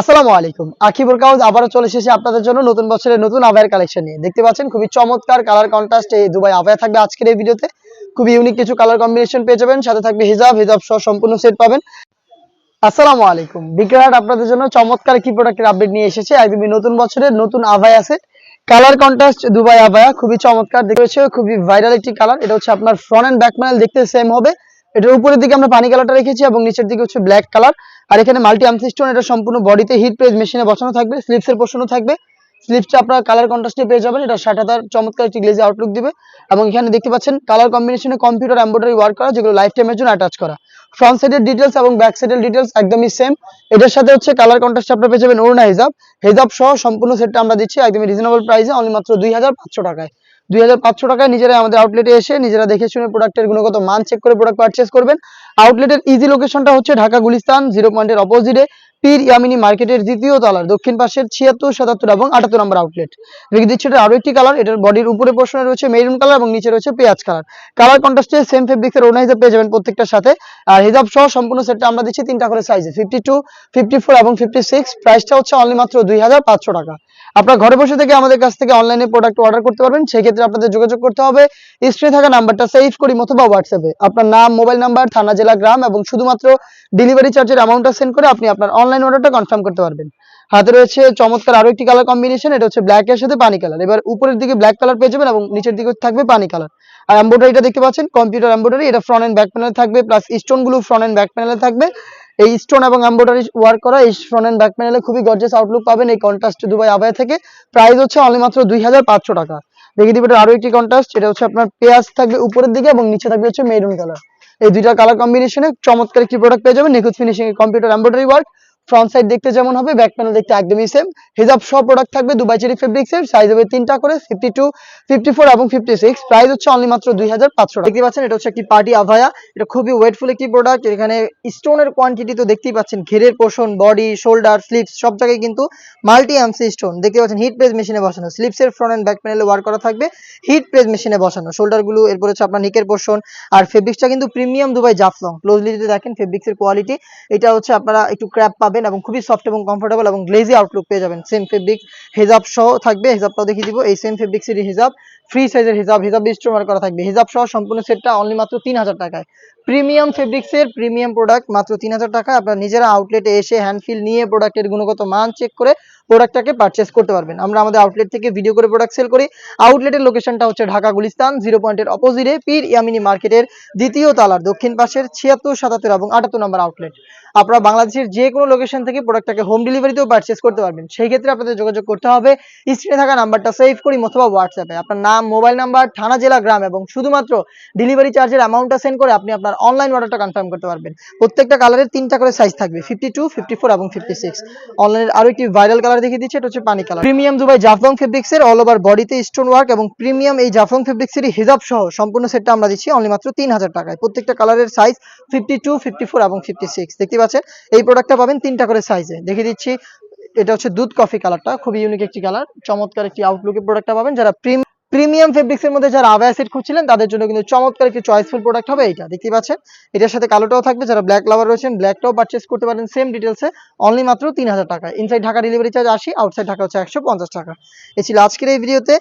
আসসালামু আলাইকুম। আকিবুর কাউজ আবারও চলে এসেছি আপনাদের জন্য নতুন বছরের নতুন আভায়ের কালেকশন নিয়ে। দেখতে পাচ্ছেন, খুবই চমৎকার কালার কন্ট্রাস্ট এই দুবাই আভায়া থাকবে আজকের এই ভিডিওতে। খুবই ইউনিক কিছু কালার কম্বিনেশন পেয়ে যাবেন, সাথে থাকবে হিজাব হিজাব সহ সম্পূর্ণ সেট পাবেন। আসসালামু আলাইকুম। বিক্রহাট আপনাদের জন্য চমৎকার কি প্রোডাক্টের আপডেট নিয়ে এসেছে। একদমই নতুন বছরের নতুন আভায়া আছে কালার কন্ট্রাস্ট দুবাই আভায়া খুবই চমৎকার দেখেছে খুবই ভাইরাল একটি কালার এটা হচ্ছে আপনার ফ্রন্ট এন্ড ব্যাক প্যানেল দেখতে সেম হবে। এটার উপরের দিকে আমরা পানি কালারটা রেখেছি এবং নিচের দিকে হচ্ছে ব্ল্যাক কালার আর এখানে মাল্টি আমসিস্টোন এটা সম্পূর্ণ বডিতে হিট প্রেস মেশিনে বসানো থাকবে স্লিপসের পোর্শনও থাকবে। স্লিপসটা আপনার কালার কন্ট্রাস্টে পেয়ে যাবেন। এটা ষাট হাজার চমৎকার একটি গ্লেজি আউটলুক দিবে। এবং এখানে দেখতে পাচ্ছেন কালার কম্বিনেশনে কম্পিউটার এম্ব্রয়ডারি ওয়ার্ক করা, যেগুলো লাইফ টাইমের জন্য অ্যাটাচ করা। ফ্রন্ট সাইডের ডিটেলস এবং ব্যাক সাইডের ডিটেলস একদমই সেম এটার সাথে হচ্ছে কালার কন্ট্রাস্ট আপনারা পেয়ে যাবেন ওড়না হিজাব। হিজাব সহ সম্পূর্ণ সেটটা আমরা দিচ্ছি একদমই রিজনেবল প্রাইসে অনলি মাত্র দুই হাজার পাঁচশো টাকায়। দুই হাজার পাঁচশো টাকায় নিজেরা আমাদের আউটলেটে এসে, নিজেরা দেখে শুনে প্রোডাক্টের গুণগত মান চেক করে প্রোডাক্ট পারচেস করবেন। আউটলেটের ইজি লোকেশনটা হচ্ছে ঢাকা গুলিস্তান জিরো পয়েন্টের অপোজিটে পীর ইয়ামিনী মার্কেটের দ্বিতীয় তলার দক্ষিণ পাশের ছিয়াত্তর, সাতাত্তর এবং আটাত্তর নম্বর আউটলেট রেখে দিচ্ছে এটা আরও একটি কালার এটার বডির উপরে পোর্শনে রয়েছে মেরুন কালার এবং নিচে রয়েছে পেঁয়াজ কালার কালার কন্ট্রাস্টে সেম ফেব্রিক্সের ওনা হিসাব পেয়ে যাবেন প্রত্যেকটার সাথে। আর হিজাব সহ সম্পূর্ণ সেটটা আমরা দিচ্ছি তিনটা করে সাইজে ফিফটি টু ফিফটি ফোর এবং ফিফটি সিক্স প্রাইসটা হচ্ছে অনলি মাত্র দুই হাজার পাঁচশো টাকা। আপনার ঘরে বসে থেকে আমাদের কাছ থেকে অনলাইনে প্রোডাক্ট অর্ডার করতে পারবেন। সেক্ষেত্রে আপনাদের যোগাযোগ করতে হবে। স্ক্রিনে থাকা নাম্বারটা সেভ করি অথবা হোয়াটসঅ্যাপে আপনার নাম মোবাইল নাম্বার থানা, জেলা, গ্রাম এবং শুধুমাত্র ডেলিভারি চার্জের অ্যামাউন্টটা সেন্ড করে আপনি আপনার অনলাইন অর্ডারটা কনফার্ম করতে পারবেন। হাতে রয়েছে চমৎকার আরও একটি কালার কম্বিনেশন এটা হচ্ছে ব্ল্যাক এর সাথে পানি কালার এবার উপরের দিকে ব্ল্যাক কালার পেয়ে যাবেন এবং নিচের দিকে থাকবে পানি কালার আর এমব্রয়ডারিটা দেখতে পাচ্ছেন কম্পিউটার এমব্রয়ডারি এটা ফ্রন্ট এন্ড ব্যাক প্যানেলে থাকবে প্লাস স্টোনগুলো ফ্রন্ট এন্ড ব্যাক প্যানেলে থাকবে। এই স্টোন এবং এমব্রয়ডারি ওয়ার্ক করা এই ফ্রন্ট এন্ড ব্যাক প্যানেলে খুবই গর্জিয়াস আউটলুক পাবেন, এই কন্ট্রাস্ট দুবাই আবায়া থেকে। প্রাইস হচ্ছে অনলি মাত্র দুই হাজার পাঁচশো টাকা। দেখিয়ে দিবে আরও একটি কন্ট্রাস্ট এটা হচ্ছে আপনার পেঁয়াজ থাকবে উপরের দিকে এবং নিচে থাকবে হচ্ছে মেরুন কালার এই দুইটা কালার কম্বিনেশনে চমৎকার একটি প্রোডাক্ট পেয়ে যাবেন, নিখুঁত finishing computer embroidery work front side দেখতে যেমন হবে ব্যাক প্যানেল দেখতে একদমই সেম হিজাব সব প্রোডাক্ট থাকবে দুবাই চেরি ফেব্রিক্স এর সাইজ হবে তিনটা করে ফিফটি টু ফিফটি ফোর এবং ফিফটি সিক্স প্রাইস হচ্ছে অনলি মাত্র দুই হাজার পাঁচশো দেখতে পাচ্ছেন, এটা হচ্ছে একটি পার্টি আভায়া। এটা খুবই ওয়েটফুল একটি প্রোডাক্ট এখানে স্টোনের কোয়ান্টিটি তো দেখতেই পাচ্ছেন, ঘেরের পোষণ বডি শোল্ডার স্লিপস সব জায়গায় কিন্তু মাল্টি এমসি স্টোন দেখতে পাচ্ছেন হিট প্রেস মেশিনে বসানো। স্লিপস এর ফ্রন্ট এন্ড ব্যাক প্যানেলে ওয়ার্ক করা থাকবে। হিট প্রেস মেশিনে বসানো। শোল্ডারগুলো, এরপর হচ্ছে আপনার নিকের পোর্শন আর ফেব্রিক্সটা কিন্তু প্রিমিয়াম দুবাই জাফলং। ক্লোজলি যদি দেখেন ফেব্রিক্স এর কোয়ালিটি এটা হচ্ছে আপনারা একটু ক্র্যাপ পাবেন। এবং খুবই সফট এবং কমফোর্টেবল এবং গ্লেজি আউটলুক পেয়ে যাবেন। সেম ফেব্রিক হেজাব সহ থাকবে, হেজাবটাও দেখিয়ে দিব। এই সেম ফেব্রিক সিটি হিজাব ফ্রি সাইজের হিজাব হিজাব স্টোমার করা থাকবে। হিজাব সহ সম্পূর্ণ সেটটা অনলি মাত্র তিন হাজার টাকায়। প্রিমিয়াম ফেব্রিক্স এর প্রিমিয়াম প্রোডাক্ট মাত্র তিন হাজার টাকা। আপনারা নিজেরা আউটলেটে এসে হ্যান্ড ফিল নিয়ে প্রোডাক্টের গুণগত মান চেক করে প্রোডাক্টটাকে পারচেস করতে পারবেন। আমরা আমাদের আউটলেট থেকে ভিডিও করে প্রোডাক্ট সেল করি। আউটলেটের লোকেশনটা হচ্ছে ঢাকা গুলিস্তান জিরো পয়েন্টের অপোজিটে পীর ইয়ামিনী মার্কেটের দ্বিতীয় তালার দক্ষিণ পাশের ছিয়াত্তর, সাতাত্তর এবং আটাত্তর নম্বর আউটলেট আপনারা বাংলাদেশের যে কোনো লোকেশন থেকে প্রোডাক্টটাকে হোম ডেলিভারিতেও পারচেস করতে পারবেন। সেই ক্ষেত্রে আপনাদের যোগাযোগ করতে হবে। স্ক্রিনে থাকা নাম্বারটা সেভ করি অথবা হোয়াটসঅ্যাপে আপনার নাম মোবাইল নাম্বার থানা, জেলা, গ্রাম এবং শুধুমাত্র ডেলিভারি চার্জের অ্যামাউন্টটা সেন্ড করে আপনি আপনার অনলাইন অর্ডারটা কনফার্ম করতে পারবেন। প্রত্যেকটা কালারের তিনটা করে সাইজ থাকবে ফিফটি টু ফিফটি ফোর এবং ফিফটি সিক্স অনলাইনের আরও একটি ভাইরাল কালার দেখিয়ে দিচ্ছে, এটা হচ্ছে পানি colour premium Dubai Jaflong fabrics এর অল ওভার বডিতে স্টোন ওয়ার্ক এবং প্রিমিয়াম এই জাফলং ফেব্রিক্স এর হিজাব সহ সম্পূর্ণ সেটটা আমরা দিচ্ছি অনলি মাত্র তিন হাজার টাকায়। প্রত্যেকটা কালারের size fifty two fifty four এবং ফিফটি সিক্স দেখতে পাচ্ছেন? এই প্রোডাক্টটা পাবেন তিনটা করে সাইজে দেখিয়ে দিচ্ছি, এটা হচ্ছে দুধ কফি কালারটা খুবই ইউনিক একটি কালার চমৎকার একটি আউটলুকের প্রোডাক্টটা পাবেন। যারা প্রিম প্রিমিয়াম ফেব্রিক্সের মধ্যে যারা আভা সেট খুঁজছিলেন, তাদের জন্য কিন্তু চমৎকার একটি চয়েসফুল প্রোডাক্ট হবে এটা দেখতে পাচ্ছেন? এটার সাথে কালোটাও থাকবে, যারা ব্ল্যাক লাভার রয়েছেন ব্ল্যাকটাও পারচেস করতে পারেন সেম ডিটেলসে অনলি মাত্র তিন হাজার টাকা। ইনসাইড ঢাকা ডেলিভারি চার্জ আশি আউটসাইড ঢাকা হচ্ছে একশো পঞ্চাশ টাকা। এ ছিল আজকের এই ভিডিওতে